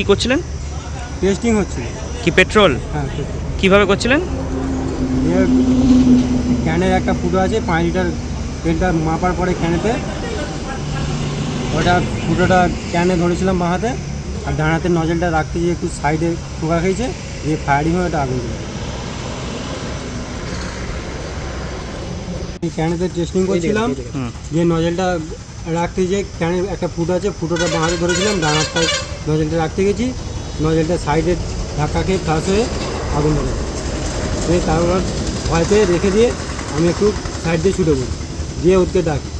কি করছিলেন? টেস্টিং হচ্ছে কি পেট্রোল? হ্যাঁ পেট্রোল। কীভাবে করছিলেন? দিয়ে ক্যানের একটা ফুটো আছে পাঁচ লিটার তেলটা মাপার পরে ক্যানেতে। ওটা ফুটোটা ক্যানে ধরেছিলাম বাঁ হাতে আর ডান হাতের নজলটা রাখতে গিয়ে একটু সাইডে ঠোকা খেয়েছে দিয়ে ফায়ারিং হয়ে ওটা আগুন দিল ক্যানেতে টেস্টিং করছিলাম হুম। যে নজলটা রাখতে যে ক্যানের একটা ফুটো আছে ফুটোটা বাঁ হাতে ধরেছিলাম ডান হাতটায় নজলটা রাখতে গেছি। নজলটা সাইডে ধাক্কা খেয়ে ফ্লাশ হয়ে আগুন ধরে। দিয়ে তারপর ভয় পেয়ে রেখে দিয়ে আমি একটু সাইড দিয়ে ছুটে পড়ি। দিয়ে ওদেরকে ডাকি।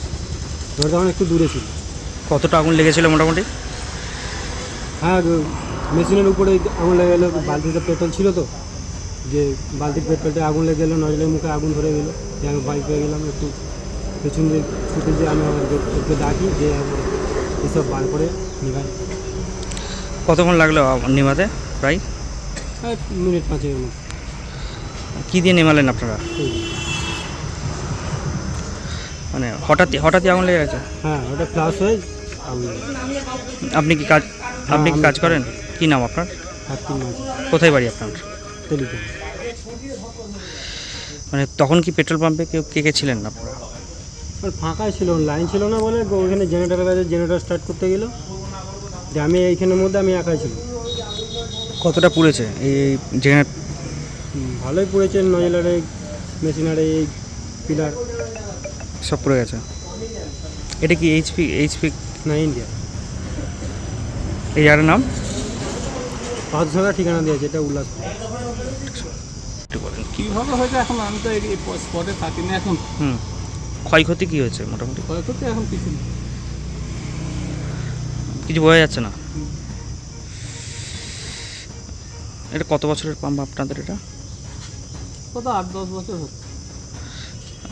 ওরা তখন একটু দূরে ছিল। কতটা আগুন লেগেছিল মোটামুটি? হ্যাঁ মেশিনের উপরে আগুন লেগে গেলো বালতিতে পেট্রোল ছিল তো। যে বালতির পেট্রোলটা আগুন লেগে গেলো নজলের মুখে আগুন ধরে গেলো। দিয়ে আমি বাইক পেয়ে গেলাম একটু পেছন দিয়ে ছুটে দিয়ে আমি ওকে ডাকি যে আমার এসব বার করে নিভাই। কতক্ষণ লাগল নেভাতে প্রায়? হ্যাঁ মিনিট পাঁচের কি দিয়ে নেমালেন আপনারা? মানে হঠাৎই হঠাৎই আগুন লেগে গেছে? হ্যাঁ ওটা ফ্লাশ হয়ে। আপনি কি কাজ আপনি কি কাজ করেন? কি নাম আপনার? কোথায় বাড়ি আপনার? মানে তখন কি পেট্রোল পাম্পে কেউ কে কে ছিলেন আপনারা? ফাঁকাই ছিল লাইন ছিল না বলে ওইখানে জেনারেটারের কাছে জেনারেটার স্টার্ট করতে গেলো। যে আমি এইখানের মধ্যে আমি একাই ছিল কতটা পুড়েছে এই হুম, ভালোই পড়েছে নজলারে মেশিনারে এই পিলার। সব পুড়ে গেছে। এটা কি এইচপি এইচপি না ইন্ডিয়া এই আর নাম? পাঁচ টাকা ঠিকানা দিয়েছে এটা উল্লাস একটু বলেন কি কীভাবে হয়েছে এখন? আমি তো এই স্পটে থাকি না এখন। হুম। ক্ষয়ক্ষতি কি হয়েছে মোটামুটি? ক্ষয়ক্ষতি এখন কিছু নেই কিছু বোঝা যাচ্ছে না। এটা কত বছরের পাম্প আপনাদের এটা? কত আট দশ বছর হচ্ছে।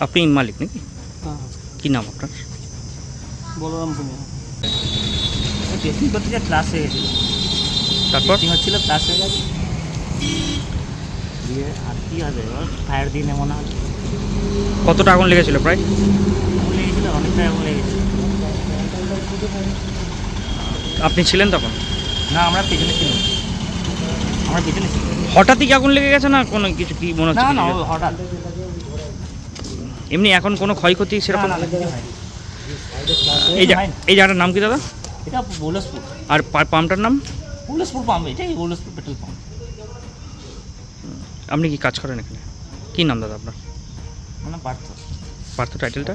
আপনি মালিক নাকি? হ্যাঁ কি নাম আপনার? বলরাম ভূমিয়া টেস্টিং করতে যে ক্লাস হয়ে গেছিল। তারপর? হচ্ছিল ক্লাস হয়ে গেছে। দিয়ে আর কি হবে ফায়ার দিয়ে নেব না। কতটা আগুন লেগেছিল প্রায়? লেগেছিল অনেকটাই আগুন লেগেছিল আপনি ছিলেন তখন? না আমরা পিছনে ছিল আমরা পেছনে ছিল হঠাৎই কি আগুন লেগে গেছে না কোনো কিছু কি মনে হচ্ছে না না হঠাৎ। এমনি এখন কোনো ক্ষয়ক্ষতি সেরকম? এই এই জায়গাটার নাম কি দাদা? এটা বোলসপুর। আর পাম্পটার নাম? বোলসপুর পাম্প এটাই বোলসপুর পেট্রোল পাম্প। আপনি কি কাজ করেন এখানে? কি নাম দাদা আপনার? মানে পার্থ। পার্থ টাইটেলটা?